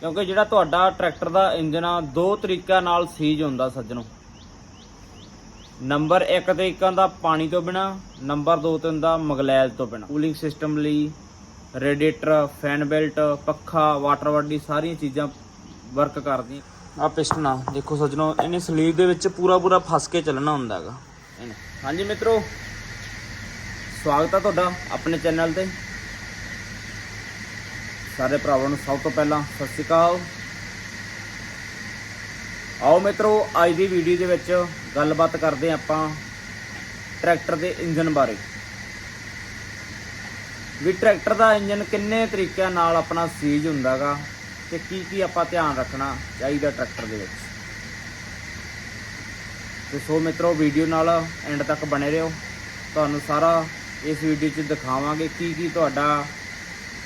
ਕਿਉਂਕਿ ਜਿਹੜਾ ਤੁਹਾਡਾ ਟਰੈਕਟਰ ਦਾ ਇੰਜਨ ਆ, ਦੋ ਤਰੀਕਿਆਂ ਨਾਲ ਸੀਜ ਹੁੰਦਾ ਸੱਜਣੋ। ਨੰਬਰ 1 ਤੇ ਇੱਕ ਦਾ ਪਾਣੀ ਤੋਂ ਬਿਨਾ, ਨੰਬਰ 2 ਤੇ ਦਾ ਮਗਲੈਲ ਤੋਂ ਬਿਨਾ। ਕੂਲਿੰਗ ਸਿਸਟਮ ਲਈ ਰੇਡੀਏਟਰ, ਫੈਨ ਬੈਲਟ, ਪੱਖਾ, ਵਾਟਰ ਵਾਡੀ ਸਾਰੀਆਂ ਚੀਜ਼ਾਂ ਵਰਕ ਕਰਦੀਆਂ। ਆ ਪਿਸਟਨ ਆ, ਦੇਖੋ ਸੱਜਣੋ, ਇਹਨੇ ਸਲੀਵ ਦੇ ਵਿੱਚ ਪੂਰਾ ਪੂਰਾ ਫਸ ਕੇ ਚੱਲਣਾ ਹੁੰਦਾ ਹੈਗਾ। ਹਾਂਜੀ ਮਿੱਤਰੋ, ਸਵਾਗਤ ਆ ਤੁਹਾਡਾ ਆਪਣੇ ਚੈਨਲ ਤੇ। ਸਾਰੇ ਭਰਾਵਾਂ ਨੂੰ ਸਭ ਤੋਂ ਪਹਿਲਾਂ ਸਤਿ ਸ਼੍ਰੀ ਅਕਾਲ। ਆਓ ਮਿੱਤਰੋ, ਅੱਜ ਦੀ ਵੀਡੀਓ ਦੇ ਵਿੱਚ ਗੱਲਬਾਤ ਕਰਦੇ ਆਪਾਂ ਟਰੈਕਟਰ ਦੇ ਇੰਜਨ ਬਾਰੇ। ਵੀ ਟਰੈਕਟਰ ਦਾ ਇੰਜਨ ਕਿੰਨੇ ਤਰੀਕਿਆਂ ਨਾਲ ਆਪਣਾ ਸੀਜ ਹੁੰਦਾਗਾ ਤੇ ਕੀ ਕੀ ਆਪਾਂ ਧਿਆਨ ਰੱਖਣਾ ਚਾਹੀਦਾ ਟਰੈਕਟਰ ਦੇ ਵਿੱਚ। ਤੇ ਸੋ ਮਿੱਤਰੋ ਵੀਡੀਓ ਨਾਲ ਐਂਡ ਤੱਕ ਬਣੇ ਰਹੋ। ਤੁਹਾਨੂੰ ਸਾਰਾ ਇਸ ਵੀਡੀਓ 'ਚ ਦਿਖਾਵਾਂਗੇ ਕੀ ਕੀ ਤੁਹਾਡਾ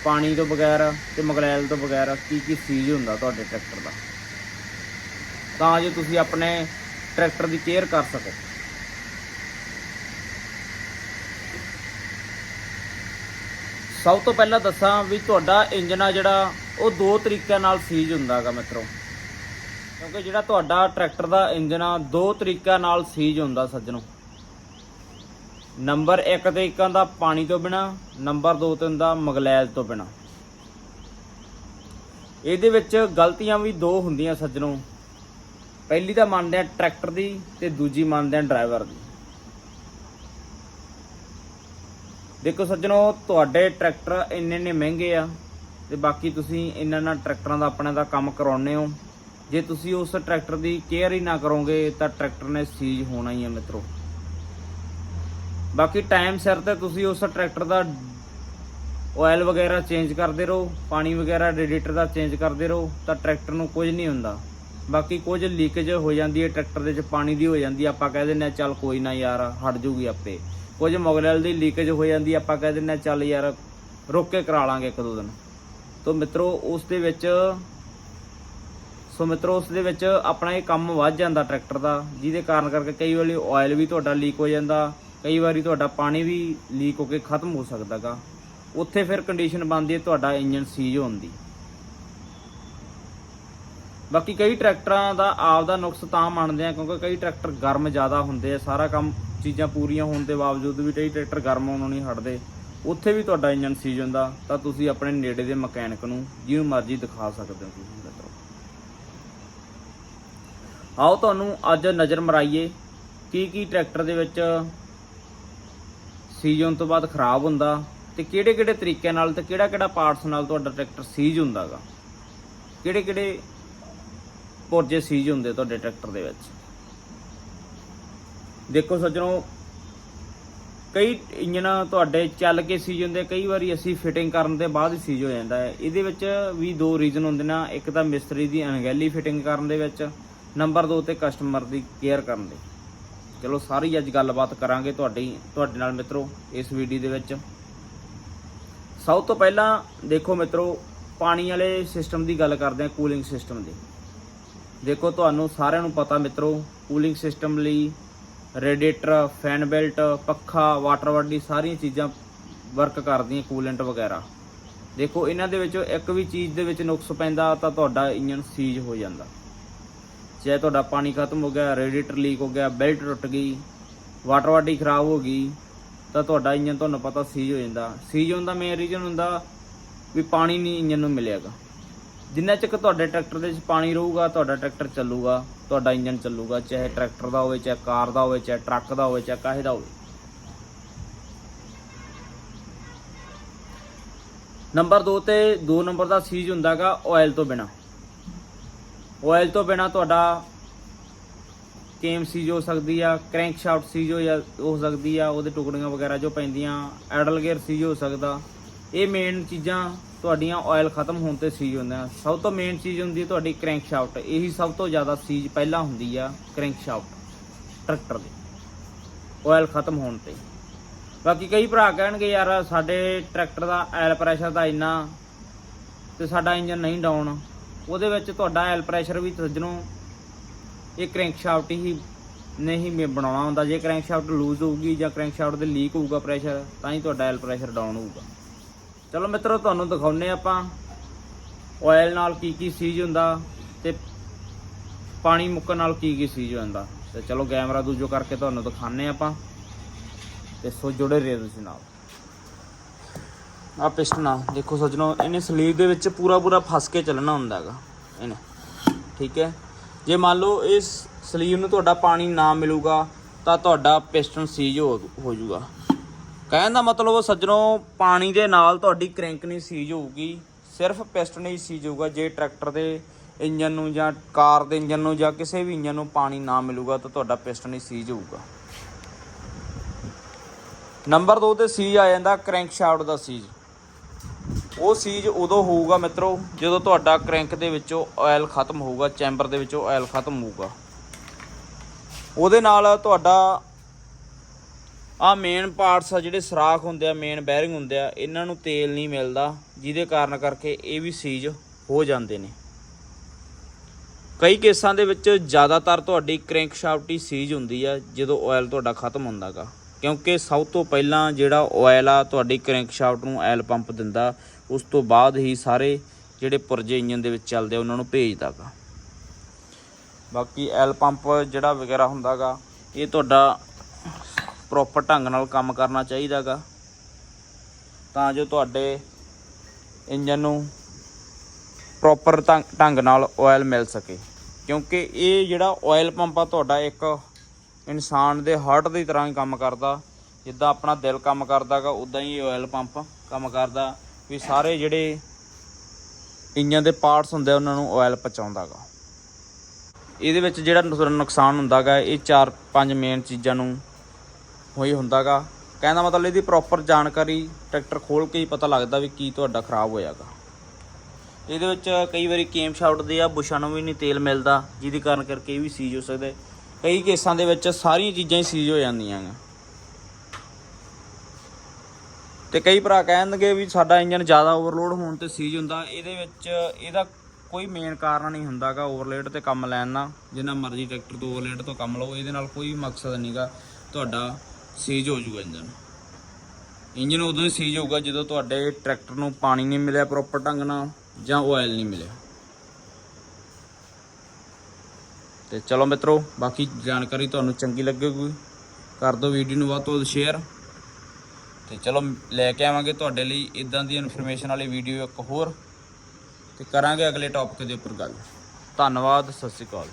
ਪਾਣੀ ਤੋਂ ਬਗੈਰ ਤੇ ਮਗਲੈਲ ਤੋਂ ਬਗੈਰ ਕੀ ਕੀ ਸੀਜ ਹੁੰਦਾ ਤੁਹਾਡੇ ਟਰੈਕਟਰ ਦਾ? ਤਾਂ ਜੋ ਤੁਸੀਂ ਆਪਣੇ ਟਰੈਕਟਰ ਦੀ ਕੇਅਰ ਕਰ ਸਕੋ। ਸਭ ਤੋਂ ਪਹਿਲਾਂ ਦੱਸਾਂ ਵੀ ਤੁਹਾਡਾ ਇੰਜਨ ਆ ਜਿਹੜਾ, ਉਹ ਦੋ ਤਰੀਕਿਆਂ ਨਾਲ ਸੀਜ ਹੁੰਦਾਗਾ ਮਿੱਤਰੋ। ਕਿਉਂਕਿ ਜਿਹੜਾ ਤੁਹਾਡਾ ਟਰੈਕਟਰ ਦਾ ਇੰਜਨ ਆ, ਦੋ ਤਰੀਕਿਆਂ ਨਾਲ ਸੀਜ ਹੁੰਦਾ ਸੱਜਣੋ। ਨੰਬਰ 1 ਤੇ ਇੱਕ ਦਾ ਪਾਣੀ ਤੋਂ ਬਿਨਾ, ਨੰਬਰ 2 ਤੇ ਦਾ ਮਗਲੈਲ ਤੋਂ ਬਿਨਾ। ਇਹਦੇ ਵਿੱਚ ਗਲਤੀਆਂ ਵੀ ਦੋ ਹੁੰਦੀਆਂ ਸੱਜਣੋ। ਪਹਿਲੀ ਤਾਂ ਮੰਨਦੇ ਆ ਟਰੈਕਟਰ ਦੀ ਤੇ ਦੂਜੀ ਮੰਨਦੇ ਆ ਡਰਾਈਵਰ ਦੀ। ਦੇਖੋ ਸੱਜਣੋ, ਤੁਹਾਡੇ ਟਰੈਕਟਰ ਇੰਨੇ ਨੇ ਮਹਿੰਗੇ ਆ ਤੇ ਬਾਕੀ ਤੁਸੀਂ ਇਹਨਾਂ ਨਾਲ ਟਰੈਕਟਰਾਂ ਦਾ ਆਪਣੇ ਦਾ ਕੰਮ ਕਰਾਉਨੇ ਹੋ। ਜੇ ਤੁਸੀਂ ਉਸ ਟਰੈਕਟਰ ਦੀ ਕੇਅਰ ਹੀ ਨਾ ਕਰੋਗੇ ਤਾਂ ਟਰੈਕਟਰ ਨੇ ਸੀਜ ਹੋਣਾ ਹੀ ਹੈ ਮਿੱਤਰੋ। ਬਾਕੀ ਟਾਈਮ ਸਿਰ ਤੇ ਤੁਸੀਂ ਉਸ ਟਰੈਕਟਰ ਦਾ ਆਇਲ ਵਗੈਰਾ ਚੇਂਜ ਕਰਦੇ ਰਹੋ, ਪਾਣੀ ਵਗੈਰਾ ਰੇਡੀਏਟਰ ਦਾ ਚੇਂਜ ਕਰਦੇ ਰਹੋ, ਤਾਂ ਟਰੈਕਟਰ ਨੂੰ ਕੁਝ ਨਹੀਂ ਹੁੰਦਾ। ਬਾਕੀ ਕੁਝ ਲੀਕੇਜ ਹੋ ਜਾਂਦੀ ਹੈ ਟਰੈਕਟਰ ਦੇ ਵਿੱਚ ਪਾਣੀ ਦੀ ਹੋ ਜਾਂਦੀ ਆਪਾਂ ਕਹਿ ਦਿੰਦੇ ਆ ਚੱਲ ਕੋਈ ਨਾ ਯਾਰ, ਹਟ ਜੂਗੀ ਆਪੇ। ਕੁਝ ਮੋਗਲੈਲ ਦੀ ਲੀਕੇਜ ਹੋ ਜਾਂਦੀ ਆਪਾਂ ਕਹਿ ਦਿੰਦੇ ਆ ਚੱਲ ਯਾਰ, ਰੁੱਕ ਕੇ ਕਰਾ ਲਾਂਗੇ ਇੱਕ ਦੋ ਦਿਨ। ਤੋਂ ਮਿੱਤਰੋ, ਉਸ ਦੇ ਵਿੱਚ, ਸੋ ਮਿੱਤਰੋ, ਉਸ ਦੇ ਵਿੱਚ ਆਪਣਾ ਇਹ ਕੰਮ ਵੱਧ ਜਾਂਦਾ ਟਰੈਕਟਰ ਦਾ, ਜਿਹਦੇ ਕਾਰਨ ਕਰਕੇ ਕਈ ਵਾਰੀ ਆਇਲ ਵੀ ਤੁਹਾਡਾ ਲੀਕ ਹੋ ਜਾਂਦਾ ਕਈ ਵਾਰੀ ਤੁਹਾਡਾ ਪਾਣੀ ਵੀ ਲੀਕ ਹੋ ਕੇ ਖਤਮ ਹੋ ਸਕਦਾਗਾ। ਉੱਥੇ ਫਿਰ ਕੰਡੀਸ਼ਨ ਬਣਦੀ ਹੈ ਤੁਹਾਡਾ ਇੰਜਨ ਸੀਜ ਹੋਣ ਦੀ। ਬਾਕੀ ਕਈ ਟਰੈਕਟਰਾਂ ਦਾ ਆਪ ਦਾ ਨੁਕਸ ਤਾਂ ਮੰਨਦੇ ਆ, ਕਿਉਂਕਿ ਕਈ ਟਰੈਕਟਰ ਗਰਮ ਜ਼ਿਆਦਾ ਹੁੰਦੇ ਆ। ਸਾਰਾ ਕੰਮ ਚੀਜ਼ਾਂ ਪੂਰੀਆਂ ਹੋਣ ਦੇ ਬਾਵਜੂਦ ਵੀ ਕਈ ਟਰੈਕਟਰ ਗਰਮ ਹੋਣੋਂ ਨਹੀਂ ਹਟਦੇ। ਉੱਥੇ ਵੀ ਤੁਹਾਡਾ ਇੰਜਨ ਸੀਜ ਹੁੰਦਾ, ਤਾਂ ਤੁਸੀਂ ਆਪਣੇ ਨੇੜੇ ਦੇ ਮਕੈਨਿਕ ਨੂੰ ਜਿਹਨੂੰ ਮਰਜ਼ੀ ਦਿਖਾ ਸਕਦੇ ਹੋ ਤੁਸੀਂ ਮਿੱਤਰੋ। ਆਓ ਤੁਹਾਨੂੰ ਅੱਜ ਨਜ਼ਰ ਮਰਾਈਏ ਕੀ ਕੀ ਟਰੈਕਟਰ ਦੇ ਵਿੱਚ ਸੀਜ ਹੋਣ ਤੋਂ ਬਾਅਦ ਖਰਾਬ ਹੁੰਦਾ ਤੇ ਕਿਹੜੇ ਕਿਹੜੇ ਤਰੀਕਿਆਂ ਨਾਲ ਤੇ ਕਿਹੜਾ ਕਿਹੜਾ ਪਾਰਟਸ ਨਾਲ ਤੁਹਾਡਾ ਟਰੈਕਟਰ ਸੀਜ ਹੁੰਦਾਗਾ? ਕਿਹੜੇ ਕਿਹੜੇ ਪੁਰਜੇ ਸੀਜ ਹੁੰਦੇ ਤੁਹਾਡੇ ਟਰੈਕਟਰ ਦੇ ਵਿੱਚ? ਦੇਖੋ ਸੱਜਣੋ, ਕਈ ਇੰਜਨ ਤੁਹਾਡੇ ਚੱਲ ਕੇ ਸੀਜ ਹੁੰਦੇ, ਕਈ ਵਾਰੀ ਅਸੀਂ ਫਿਟਿੰਗ ਕਰਨ ਦੇ ਬਾਅਦ ਹੀ ਸੀਜ ਹੋ ਜਾਂਦਾ ਹੈ। ਇਹਦੇ ਵਿੱਚ ਵੀ ਦੋ ਰੀਜ਼ਨ ਹੁੰਦੇ ਨੇ। ਇੱਕ ਤਾਂ ਮਿਸਤਰੀ ਦੀ ਅਣਗਹਿਲੀ ਫਿਟਿੰਗ ਕਰਨ ਦੇ ਵਿੱਚ ਨੰਬਰ 2 ਤੇ ਕਸਟਮਰ ਦੀ ਕੇਅਰ ਕਰਨ ਦੇ। ਚਲੋ ਸਾਰੀ ਅੱਜ ਗੱਲਬਾਤ ਕਰਾਂਗੇ ਤੁਹਾਡੀ, ਤੁਹਾਡੇ ਨਾਲ ਮਿੱਤਰੋ, ਇਸ ਵੀਡੀਓ ਦੇ ਵਿੱਚ। ਸਭ ਤੋਂ ਪਹਿਲਾਂ ਦੇਖੋ ਮਿੱਤਰੋ, ਪਾਣੀ ਵਾਲੇ ਸਿਸਟਮ ਦੀ ਗੱਲ ਕਰਦੇ ਹਾਂ ਕੂਲਿੰਗ ਸਿਸਟਮ ਦੀ। ਦੇਖੋ ਤੁਹਾਨੂੰ ਸਾਰਿਆਂ ਨੂੰ ਪਤਾ ਮਿੱਤਰੋ ਕੂਲਿੰਗ ਸਿਸਟਮ ਲਈ ਰੇਡੀਏਟਰ ਫੈਨ ਬੈਲਟ ਪੱਖਾ ਵਾਟਰ ਬਾਡੀ ਸਾਰੀਆਂ ਚੀਜ਼ਾਂ ਵਰਕ ਕਰਦੀਆਂ ਕੂਲੈਂਟ ਵਗੈਰਾ। ਦੇਖੋ ਇਹਨਾਂ ਦੇ ਵਿੱਚੋਂ ਇੱਕ ਵੀ ਚੀਜ਼ ਦੇ ਵਿੱਚ ਨੁਕਸ ਪੈਂਦਾ ਤਾਂ ਤੁਹਾਡਾ ਇੰਜਨ ਸੀਜ ਹੋ ਜਾਂਦਾ। ਚਾਹੇ ਤੁਹਾਡਾ ਪਾਣੀ ਖਤਮ ਹੋ ਗਿਆ, ਰੇਡੀਏਟਰ ਲੀਕ ਹੋ ਗਿਆ ਬੈਲਟ ਟੁੱਟ ਗਈ ਵਾਟਰ ਬਾਡੀ ਖਰਾਬ ਹੋ ਗਈ, ਤਾਂ ਤੁਹਾਡਾ ਇੰਜਨ ਤੁਹਾਨੂੰ ਪਤਾ ਸੀਜ ਹੋ ਜਾਂਦਾ। ਸੀਜ ਹੋਣ ਦਾ ਮੇਨ ਰੀਜ਼ਨ ਹੁੰਦਾ ਵੀ ਪਾਣੀ ਨਹੀਂ ਇੰਜਨ ਨੂੰ ਮਿਲਿਆਗਾ। ਜਿੰਨਾ ਚਿਰ ਤੁਹਾਡੇ ਟਰੈਕਟਰ ਦੇ ਵਿੱਚ ਪਾਣੀ ਰਹੂਗਾ, ਤੁਹਾਡਾ ਟਰੈਕਟਰ ਚੱਲੂਗਾ, ਤੁਹਾਡਾ ਇੰਜਨ ਚੱਲੂਗਾ, ਚਾਹੇ ਟਰੈਕਟਰ ਦਾ ਹੋਵੇ, ਚਾਹੇ ਕਾਰ ਦਾ ਹੋਵੇ, ਚਾਹੇ ਟਰੱਕ ਦਾ ਹੋਵੇ, ਚਾਹੇ ਕਾਹੇ ਦਾ ਹੋਵੇ। ਨੰਬਰ 2 ਤੇ 2 ਨੰਬਰ ਦਾ ਸੀਜ ਹੁੰਦਾਗਾ ਆਇਲ ਤੋਂ ਬਿਨਾ। ਆਇਲ ਤੋਂ ਬਿਨਾ ਤੁਹਾਡਾ ਕੇਮ ਸੀਜ ਹੋ ਸਕਦੀ ਆ ਕ੍ਰੈਂਕ ਸ਼ਾਫਟ ਸੀਜ ਹੋ ਜਾਂ ਹੋ ਸਕਦੀ ਆ, ਉਹਦੇ ਟੁਕੜੀਆਂ ਵਗੈਰਾ ਜੋ ਪੈਂਦੀਆਂ ਐਡਲ ਗੇਅਰ ਸੀਜ ਹੋ ਸਕਦਾ। ਇਹ ਮੇਨ ਚੀਜ਼ਾਂ ਤੁਹਾਡੀਆਂ ਆਇਲ ਖਤਮ ਹੋਣ ਤੇ ਸੀਜ ਹੁੰਦੀਆਂ। ਸਭ ਤੋਂ ਮੇਨ ਚੀਜ਼ ਹੁੰਦੀ ਹੈ ਤੁਹਾਡੀ ਕ੍ਰੈਂਕ ਸ਼ਾਫਟ ਇਹੀ ਸਭ ਤੋਂ ਜ਼ਿਆਦਾ ਸੀਜ ਪਹਿਲਾਂ ਹੁੰਦੀ ਆ ਕ੍ਰੈਂਕ ਸ਼ਾਫਟ ਟਰੈਕਟਰ ਦੀ। ਆਇਲ ਖਤਮ ਹੋਣ ਤੇ। ਬਾਕੀ ਕਈ ਭਰਾ ਕਹਿਣਗੇ, ਯਾਰ ਸਾਡੇ ਟਰੈਕਟਰ ਦਾ ਆਇਲ ਪ੍ਰੈਸ਼ਰ ਦਾ ਇੰਨਾ ਤੇ ਸਾਡਾ ਇੰਜਨ ਨਹੀਂ ਡਾਊਨ ਉਹਦੇ ਵਿੱਚ ਤੁਹਾਡਾ ਐਲ ਪ੍ਰੈਸ਼ਰ ਵੀ ਸੱਜਣੋ ਇਹ ਕ੍ਰੈਂਕ ਸ਼ਾਫਟ ਹੀ ਨਹੀਂ ਮੇ- ਬਣਾਉਣਾ ਹੁੰਦਾ। ਜੇ ਕ੍ਰੈਂਕ ਸ਼ਾਫਟ ਲੂਜ਼ ਹੋਊਗੀ ਜਾਂ ਕ੍ਰੈਂਕ ਸ਼ਾਫਟ ਦੇ ਲੀਕ ਹੋਊਗਾ ਪ੍ਰੈਸ਼ਰ ਤਾਂ ਹੀ ਤੁਹਾਡਾ ਐਲ ਪ੍ਰੈਸ਼ਰ ਡਾਊਨ ਹੋਊਗਾ। ਚਲੋ ਮਿੱਤਰੋ, ਤੁਹਾਨੂੰ ਦਿਖਾਉਨੇ ਆਪਾਂ ਆਇਲ ਨਾਲ ਕੀ ਕੀ ਸੀਜ ਹੁੰਦਾ ਤੇ ਪਾਣੀ ਮੁੱਕਣ ਨਾਲ ਕੀ ਕੀ ਸੀਜ ਹੋ ਜਾਂਦਾ। ਤੇ ਚਲੋ ਕੈਮਰਾ ਦੂਜੋ ਕਰਕੇ ਤੁਹਾਨੂੰ ਦਿਖਾਣੇ ਆਪਾਂ। ਤੇ ਸੋ ਜੁੜੇ ਰਹੋ ਤੁਸੀਂ ਨਾਲ। ਆ ਪਿਸਟਨ ਦੇਖੋ ਸੱਜਣੋ, ਇਹਨੇ ਸਲੀਵ ਦੇ ਵਿੱਚ ਪੂਰਾ ਪੂਰਾ ਫਸ ਕੇ ਚੱਲਣਾ ਹੁੰਦਾ ਹੈਗਾ। ਇਹਨੇ। ਠੀਕ ਹੈ? ਜੇ ਮੰਨ ਲਓ ਇਸ ਸਲੀਵ ਨੂੰ ਤੁਹਾਡਾ ਪਾਣੀ ਨਾ ਮਿਲੂਗਾ, ਤਾਂ ਤੁਹਾਡਾ ਪਿਸਟਨ ਸੀਜ ਹੋ ਹੋ ਜਾਊਗਾ ਕਹਿਣ ਦਾ ਮਤਲਬ ਸੱਜਣੋ, ਪਾਣੀ ਦੇ ਨਾਲ ਤੁਹਾਡੀ ਕ੍ਰੈਂਕ ਨਹੀਂ ਸੀਜ ਹੋਊਗੀ। ਸਿਰਫ ਪਿਸਟਨ ਹੀ ਸੀਜ ਹੋਊਗਾ। ਜੇ ਟਰੈਕਟਰ ਦੇ ਇੰਜਨ ਨੂੰ ਜਾਂ ਕਾਰ ਦੇ ਇੰਜਨ ਨੂੰ ਜਾਂ ਕਿਸੇ ਵੀ ਇੰਜਨ ਨੂੰ ਪਾਣੀ ਨਾ ਮਿਲੂਗਾ, ਤਾਂ ਤੁਹਾਡਾ ਪਿਸਟਨ ਹੀ ਸੀਜ ਹੋਊਗਾ। ਨੰਬਰ 2 ਤੇ ਸੀਜ ਆ ਜਾਂਦਾ, ਕ੍ਰੈਂਕ ਸ਼ਾਫਟ ਦਾ ਸੀਜ। ਉਹ ਸੀਜ ਉਦੋਂ ਹੋਊਗਾ ਮਿੱਤਰੋ, ਜਦੋਂ ਤੁਹਾਡਾ ਕ੍ਰੈਂਕ ਦੇ ਵਿੱਚੋਂ ਆਇਲ ਖਤਮ ਹੋਊਗਾ ਚੈਂਬਰ ਦੇ ਵਿੱਚੋਂ ਆਇਲ ਖਤਮ ਹੋਊਗਾ। ਉਹਦੇ ਨਾਲ ਤੁਹਾਡਾ ਆ ਮੇਨ ਪਾਰਟਸ ਆ ਜਿਹੜੇ ਸਰਾਖ ਹੁੰਦੇ ਆ ਮੇਨ ਬੈਰਿੰਗ ਹੁੰਦੇ ਆ, ਇਹਨਾਂ ਨੂੰ ਤੇਲ ਨਹੀਂ ਮਿਲਦਾ, ਜਿਹਦੇ ਕਾਰਨ ਕਰਕੇ ਇਹ ਵੀ ਸੀਜ ਹੋ ਜਾਂਦੇ ਨੇ। ਕਈ ਕੇਸਾਂ ਦੇ ਵਿੱਚ ਜ਼ਿਆਦਾਤਰ ਤੁਹਾਡੀ ਕ੍ਰੈਂਕ ਸ਼ਾਫਟ ਹੀ ਸੀਜ ਹੁੰਦੀ ਆ, ਜਦੋਂ ਆਇਲ ਤੁਹਾਡਾ ਖਤਮ ਹੁੰਦਾਗਾ। ਕਿਉਂਕਿ ਸਭ ਤੋਂ ਪਹਿਲਾਂ ਜਿਹੜਾ ਆਇਲ ਆ, ਤੁਹਾਡੀ ਕ੍ਰੈਂਕ ਸ਼ਾਫਟ ਨੂੰ ਆਇਲ ਪੰਪ ਦਿੰਦਾ ਉਸ ਤੋਂ ਬਾਅਦ ਹੀ ਸਾਰੇ ਜਿਹੜੇ ਪੁਰਜੇ ਇੰਜਨ ਦੇ ਵਿੱਚ ਚੱਲਦੇ ਆ, ਉਹਨਾਂ ਨੂੰ ਭੇਜਦਾਗਾ ਬਾਕੀ ਐਲ ਪੰਪ ਜਿਹੜਾ ਵਗੈਰਾ ਹੁੰਦਾਗਾ ਇਹ ਤੁਹਾਡਾ ਪ੍ਰੋਪਰ ਢੰਗ ਨਾਲ ਕੰਮ ਕਰਨਾ ਚਾਹੀਦਾਗਾ ਤਾਂ ਜੋ ਤੁਹਾਡੇ ਇੰਜਨ ਨੂੰ ਪ੍ਰੋਪਰ ਢੰਗ ਨਾਲ ਆਇਲ ਮਿਲ ਸਕੇ। ਕਿਉਂਕਿ ਇਹ ਜਿਹੜਾ ਆਇਲ ਪੰਪ ਆ, ਤੁਹਾਡਾ ਇੱਕ ਇਨਸਾਨ ਦੇ ਹਾਰਟ ਦੀ ਤਰ੍ਹਾਂ ਹੀ ਕੰਮ ਕਰਦਾ। ਜਿੱਦਾਂ ਆਪਣਾ ਦਿਲ ਕੰਮ ਕਰਦਾਗਾ ਉਦਾਂ ਹੀ ਆਇਲ ਪੰਪ ਕੰਮ ਕਰਦਾ। ਵੀ ਸਾਰੇ ਜਿਹੜੇ ਇੰਜਨ ਦੇ ਪਾਰਟਸ ਹੁੰਦੇ ਆ, ਉਹਨਾਂ ਨੂੰ ਆਇਲ ਪਹੁੰਚਾਉਂਦਾਗਾ। ਇਹਦੇ ਵਿੱਚ ਜਿਹੜਾ ਨੁ- ਨੁਕਸਾਨ ਹੁੰਦਾਗਾ, ਇਹ ਚਾਰ ਪੰਜ ਮੇਨ ਚੀਜ਼ਾਂ ਨੂੰ ਹੋਈ ਹੁੰਦਾਗਾ। ਕਹਿਣ ਦਾ ਮਤਲਬ ਇਹਦੀ ਪ੍ਰੋਪਰ ਜਾਣਕਾਰੀ ਟਰੈਕਟਰ ਖੋਲ ਕੇ ਹੀ ਪਤਾ ਲੱਗਦਾ ਵੀ ਕੀ ਤੁਹਾਡਾ ਖਰਾਬ ਹੋਇਆਗਾ। ਇਹਦੇ ਵਿੱਚ ਕਈ ਵਾਰੀ ਕੇਮ ਸ਼ਾਫਟ ਦੇ ਆ, ਬੁਸ਼ਾਂ ਨੂੰ ਵੀ ਨਹੀਂ ਤੇਲ ਮਿਲਦਾ, ਜਿਹਦੇ ਕਾਰਨ ਕਰਕੇ ਇਹ ਵੀ ਸੀਜ ਹੋ ਸਕਦਾ। ਕਈ ਕੇਸਾਂ ਦੇ ਵਿੱਚ ਸਾਰੀਆਂ ਚੀਜ਼ਾਂ ਹੀ ਸੀਜ ਹੋ ਜਾਂਦੀਆਂ ਗਾ ਤੇ ਕਈ ਭਰਾ ਕਹਿਣਗੇ ਵੀ ਸਾਡਾ ਇੰਜਨ ਜ਼ਿਆਦਾ ਓਵਰਲੋਡ ਹੋਣ ਤੇ ਸੀਜ ਹੁੰਦਾ। ਇਹਦੇ ਵਿੱਚ ਇਹਦਾ ਕੋਈ ਮੇਨ ਕਾਰਨ ਨਹੀਂ ਹੁੰਦਾਗਾ ਓਵਰਲੋਡ ਤੇ ਕੰਮ ਲੈਣ ਨਾਲ। ਜਿੰਨਾ ਮਰਜ਼ੀ ਟਰੈਕਟਰ ਤੋਂ ਓਵਰਲੋਡ ਤੋਂ ਕੰਮ ਲਓ, ਇਹਦੇ ਨਾਲ ਕੋਈ ਮਕਸਦ ਨਹੀਂਗਾ ਤੁਹਾਡਾ ਸੀਜ ਹੋ ਜਾਊਗਾ ਇੰਜਨ। ਇੰਜਨ ਉਦੋਂ ਹੀ ਸੀਜ ਹੋਊਗਾ ਜਦੋਂ ਤੁਹਾਡੇ ਟਰੈਕਟਰ ਨੂੰ ਪਾਣੀ ਨਹੀਂ ਮਿਲਿਆ ਪ੍ਰੋਪਰ ਢੰਗ ਨਾਲ ਜਾਂ ਆਇਲ ਨਹੀਂ ਮਿਲਿਆ। ਤੇ ਚਲੋ ਮਿੱਤਰੋ, ਬਾਕੀ ਜਾਣਕਾਰੀ ਤੁਹਾਨੂੰ ਚੰਗੀ ਲੱਗੇਗੀ। ਕਰ ਦਿਓ ਵੀਡੀਓ ਨੂੰ ਵੱਧ ਤੋਂ ਵੱਧ ਸ਼ੇਅਰ ਤੇ ਚਲੋ ਲੈ ਕੇ ਆਵਾਂਗੇ ਤੁਹਾਡੇ ਲਈ ਇਦਾਂ ਦੀ ਇਨਫੋਰਮੇਸ਼ਨ ਵਾਲੀ ਵੀਡੀਓ ਇੱਕ ਹੋਰ ਤੇ ਕਰਾਂਗੇ ਅਗਲੇ ਟੌਪਿਕ ਦੇ ਉੱਪਰ ਗੱਲ। ਧੰਨਵਾਦ, ਸਤਿ ਸ਼੍ਰੀ ਅਕਾਲ।